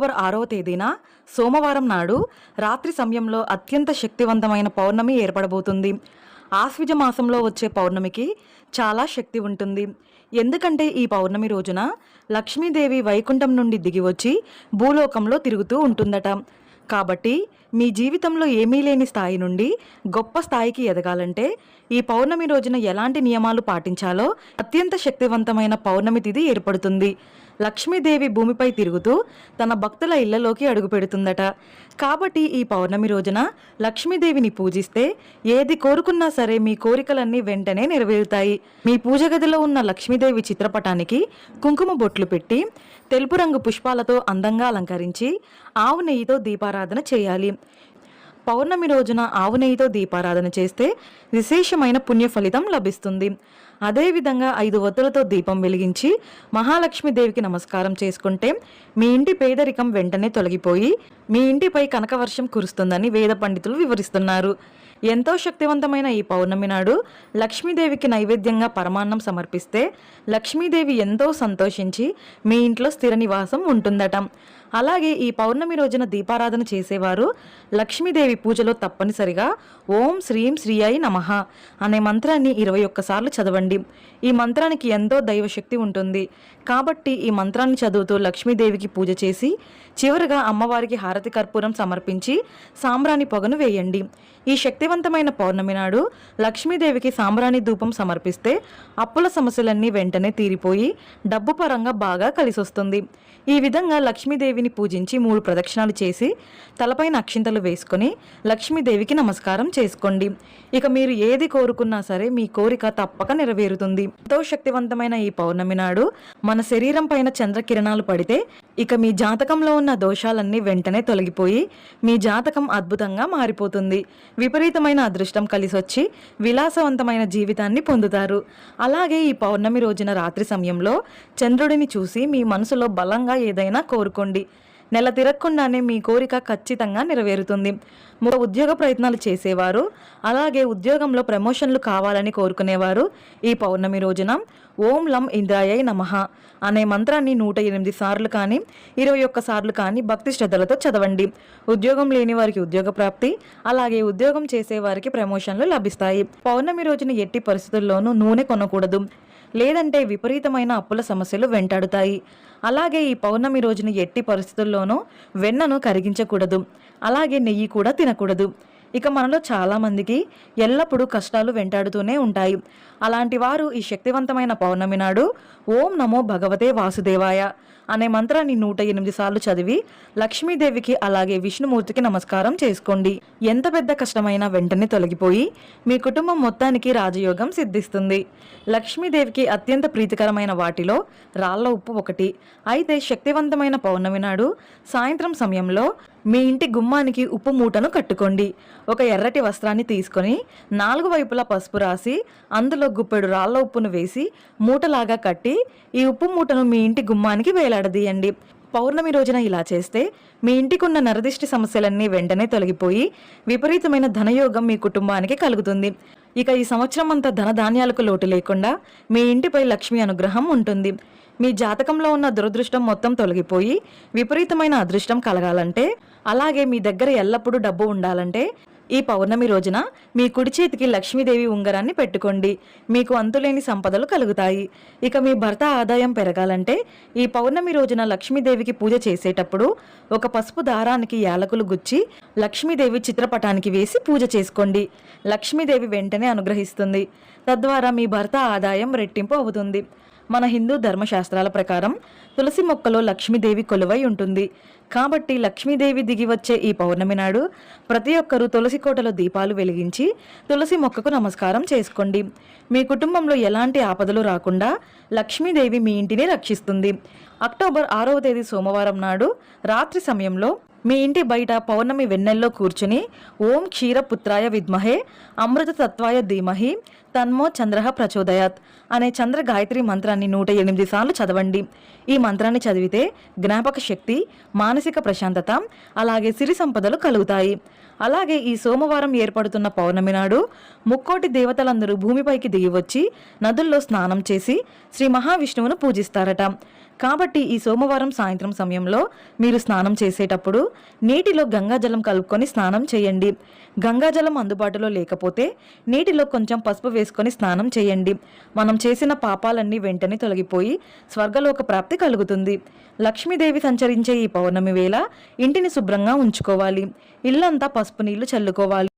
October ఆరవ తేదీన సోమవారం నాడు రాత్రి సమయంలో అత్యంత శక్తివంతమైన పౌర్ణమి ఏర్పడబోతుంది. ఆశ్విజ మాసంలో వచ్చే పౌర్ణమికి చాలా శక్తి ఉంటుంది. ఎందుకంటే ఈ పౌర్ణమి రోజున లక్ష్మీదేవి వైకుంఠం నుండి దిగి వచ్చి భూలోకంలో తిరుగుతూ ఉంటుందట. కాబట్టి మీ జీవితంలో ఏమీ లేని స్థాయి నుండి గొప్ప స్థాయికి ఎదగాలంటే ఈ పౌర్ణమి రోజున ఎలాంటి నియమాలు పాటించాలో అత్యంత శక్తివంతమైన పౌర్ణమి తిథి ఏర్పడుతుంది. లక్ష్మీదేవి భూమిపై తిరుగుతూ తన భక్తుల ఇళ్ళలోకి అడుగుపెడుతుందట. కాబట్టి ఈ పౌర్ణమి రోజున లక్ష్మీదేవిని పూజిస్తే ఏది కోరుకున్నా సరే మీ కోరికలన్నీ వెంటనే నెరవేరుతాయి. మీ పూజ గదిలో ఉన్న లక్ష్మీదేవి చిత్రపటానికి కుంకుమ బొట్లు పెట్టి తెలుపు రంగు పుష్పాలతో అందంగా అలంకరించి ఆవు నెయ్యితో దీపారాధన చేయాలి. పౌర్ణమి రోజున ఆవు నెయ్యితో దీపారాధన చేస్తే విశేషమైన పుణ్య ఫలితం లభిస్తుంది. అదేవిధంగా ఐదు ఒత్తులతో దీపం వెలిగించి మహాలక్ష్మీదేవికి నమస్కారం చేసుకుంటే మీ ఇంటి పేదరికం వెంటనే తొలగిపోయి మీ ఇంటిపై కనకవర్షం కురుస్తుందని వేద పండితులు వివరిస్తున్నారు. ఎంతో శక్తివంతమైన ఈ పౌర్ణమి నాడు లక్ష్మీదేవికి నైవేద్యంగా పరమాన్నం సమర్పిస్తే లక్ష్మీదేవి ఎంతో సంతోషించి మీ ఇంట్లో స్థిర నివాసం ఉంటుందట. అలాగే ఈ పౌర్ణమి రోజున దీపారాధన చేసేవారు లక్ష్మీదేవి పూజలో తప్పనిసరిగా ఓం శ్రీం శ్రీయాయి నమః అనే మంత్రాన్ని ఇరవై ఒక్కసార్లు చదవండి. ఈ మంత్రానికి ఎంతో దైవశక్తి ఉంటుంది. కాబట్టి ఈ మంత్రాన్ని చదువుతూ లక్ష్మీదేవికి పూజ చేసి చివరగా అమ్మవారికి హారతి కర్పూరం సమర్పించి సాంబ్రాణి పొగను వేయండి. ఈ శక్తి విజయవంతమైన పౌర్ణమి నాడు లక్ష్మీదేవికి సాంబ్రాణి ధూపం సమర్పిస్తే అప్పుల సమస్యలన్నీ వెంటనే తీరిపోయి డబ్బు పరంగా బాగా కలిసొస్తుంది. ఈ విధంగా లక్ష్మీదేవిని పూజించి మూడు ప్రదక్షిణాలు చేసి తలపైన అక్షింతలు వేసుకొని లక్ష్మీదేవికి నమస్కారం చేసుకోండి. ఇక మీరు ఏది కోరుకున్నా సరే మీ కోరిక తప్పక నెరవేరుతుంది. ఎంతో శక్తివంతమైన ఈ పౌర్ణమి నాడు మన శరీరం పైన చంద్రకిరణాలు పడితే ఇక మీ జాతకంలో ఉన్న దోషాలన్నీ వెంటనే తొలగిపోయి మీ జాతకం అద్భుతంగా మారిపోతుంది. విపరీతమైన అదృష్టం కలిసొచ్చి విలాసవంతమైన జీవితాన్ని పొందుతారు. అలాగే ఈ పౌర్ణమి రోజున రాత్రి సమయంలో చంద్రుడిని చూసి మీ మనసులో బలంగా ఏదైనా కోరుకోండి. నెల తిరగకుండానే మీ కోరిక ఖచ్చితంగా నెరవేరుతుంది. మూడు ఉద్యోగ ప్రయత్నాలు చేసేవారు అలాగే ఉద్యోగంలో ప్రమోషన్లు కావాలని కోరుకునేవారు. ఈ పౌర్ణమి రోజున ఓం లం ఇంద్రాయై నమః అనే మంత్రాన్ని నూట ఎనిమిది సార్లు కానీ ఇరవై ఒక్క సార్లు కానీ భక్తి శ్రద్ధలతో చదవండి. ఉద్యోగం లేని వారికి ఉద్యోగ ప్రాప్తి అలాగే ఉద్యోగం చేసేవారికి ప్రమోషన్లు లభిస్తాయి. పౌర్ణమి రోజున ఎట్టి పరిస్థితుల్లోనూ నూనె కొనకూడదు. లేదంటే విపరీతమైన అప్పుల సమస్యలు వెంటాడుతాయి. అలాగే ఈ పౌర్ణమి రోజున ఎట్టి పరిస్థితుల్లోనూ వెన్నను కరిగించకూడదు. అలాగే నెయ్యి కూడా తినకూడదు. ఇక మనలో చాలామందికి ఎల్లప్పుడూ కష్టాలు వెంటాడుతూనే ఉంటాయి. అలాంటి వారు ఈ శక్తివంతమైన పౌర్ణమి నాడు ఓం నమో భగవతే వాసుదేవాయ అనే మంత్రాన్ని నూట ఎనిమిది సార్లు చదివి లక్ష్మీదేవికి అలాగే విష్ణుమూర్తికి నమస్కారం చేసుకోండి. ఎంత పెద్ద కష్టమైనా వెంటనే తొలగిపోయి మీ కుటుంబం మొత్తానికి రాజయోగం సిద్ధిస్తుంది. లక్ష్మీదేవికి అత్యంత ప్రీతికరమైన వాటిలో రాళ్ళ ఉప్పు ఒకటి. అయితే శక్తివంతమైన పౌర్ణమి నాడు సాయంత్రం సమయంలో మీ ఇంటి గుమ్మానికి ఉప్పు మూటను కట్టుకోండి. ఒక ఎర్రటి వస్త్రాన్ని తీసుకొని నాలుగు వైపులా పసుపు రాసి అందులో గుప్పెడు రాళ్ళ ఉప్పును వేసి మూటలాగా కట్టి ఈ ఉప్పు మూటను మీ ఇంటి గుమ్మానికి వేలాడదీయండి. పౌర్ణమి రోజున ఇలా చేస్తే మీ ఇంటికి ఉన్న నరదిష్టి సమస్యలన్నీ వెంటనే తొలగిపోయి విపరీతమైన ధనయోగం మీ కుటుంబానికి కలుగుతుంది. ఇక ఈ సంవత్సరం అంతా ధనధాన్యాలకు లోటు లేకుండా మీ ఇంటిపై లక్ష్మి అనుగ్రహం ఉంటుంది. మీ జాతకంలో ఉన్న దురదృష్టం మొత్తం తొలగిపోయి విపరీతమైన అదృష్టం కలగాలంటే అలాగే మీ దగ్గర ఎల్లప్పుడూ డబ్బు ఉండాలంటే ఈ పౌర్ణమి రోజున మీ కుడి చేతికి లక్ష్మీదేవి ఉంగరాన్ని పెట్టుకోండి. మీకు అంతులేని సంపదలు కలుగుతాయి. ఇక మీ భర్త ఆదాయం పెరగాలంటే ఈ పౌర్ణమి రోజున లక్ష్మీదేవికి పూజ చేసేటప్పుడు ఒక పసుపు దారానికి యాలకులు గుచ్చి లక్ష్మీదేవి చిత్రపటానికి వేసి పూజ చేసుకోండి. లక్ష్మీదేవి వెంటనే అనుగ్రహిస్తుంది. తద్వారా మీ భర్త ఆదాయం రెట్టింపు అవుతుంది. మన హిందూ ధర్మశాస్త్రాల ప్రకారం తులసి మొక్కలో లక్ష్మీదేవి కొలువై ఉంటుంది. కాబట్టి లక్ష్మీదేవి దిగి వచ్చే ఈ పౌర్ణమి నాడు ప్రతి ఒక్కరూ తులసి కోటలో దీపాలు వెలిగించి తులసి మొక్కకు నమస్కారం చేసుకోండి. మీ కుటుంబంలో ఎలాంటి ఆపదలు రాకుండా లక్ష్మీదేవి మీ ఇంటిని రక్షిస్తుంది. అక్టోబర్ ఆరవ తేదీ సోమవారం నాడు రాత్రి సమయంలో మీ ఇంటి బయట పౌర్ణమి వెన్నెల్లో కూర్చుని ఓం క్షీరపుత్రాయ విద్మహే అమృత తత్వాయ ధీమహి తన్మో చంద్రహ ప్రచోదయాత్ అనే చంద్ర గాయత్రి మంత్రాన్ని నూట ఎనిమిది సార్లు చదవండి. ఈ మంత్రాన్ని చదివితే జ్ఞాపక శక్తి మానసిక ప్రశాంతత అలాగే సిరి సంపదలు కలుగుతాయి. అలాగే ఈ సోమవారం ఏర్పడుతున్న పౌర్ణమి నాడు ముక్కోటి దేవతలందరూ భూమిపైకి దిగివచ్చి నదుల్లో స్నానం చేసి శ్రీ మహావిష్ణువును పూజిస్తారట. కాబట్టి ఈ సోమవారం సాయంత్రం సమయంలో మీరు స్నానం చేసేటప్పుడు నీటిలో గంగాజలం కలుపుకొని స్నానం చేయండి. గంగాజలం అందుబాటులో లేకపోతే నీటిలో కొంచెం పసుపు వేసుకొని స్నానం చేయండి. మనం చేసిన పాపాలన్నీ వెంటనే తొలగిపోయి స్వర్గలోక ప్రాప్తి కలుగుతుంది. లక్ష్మీదేవి సంచరించే ఈ పౌర్ణమి వేళ ఇంటిని శుభ్రంగా ఉంచుకోవాలి. ఇల్లంతా పసుపు నీళ్ళు చల్లుకోవాలి.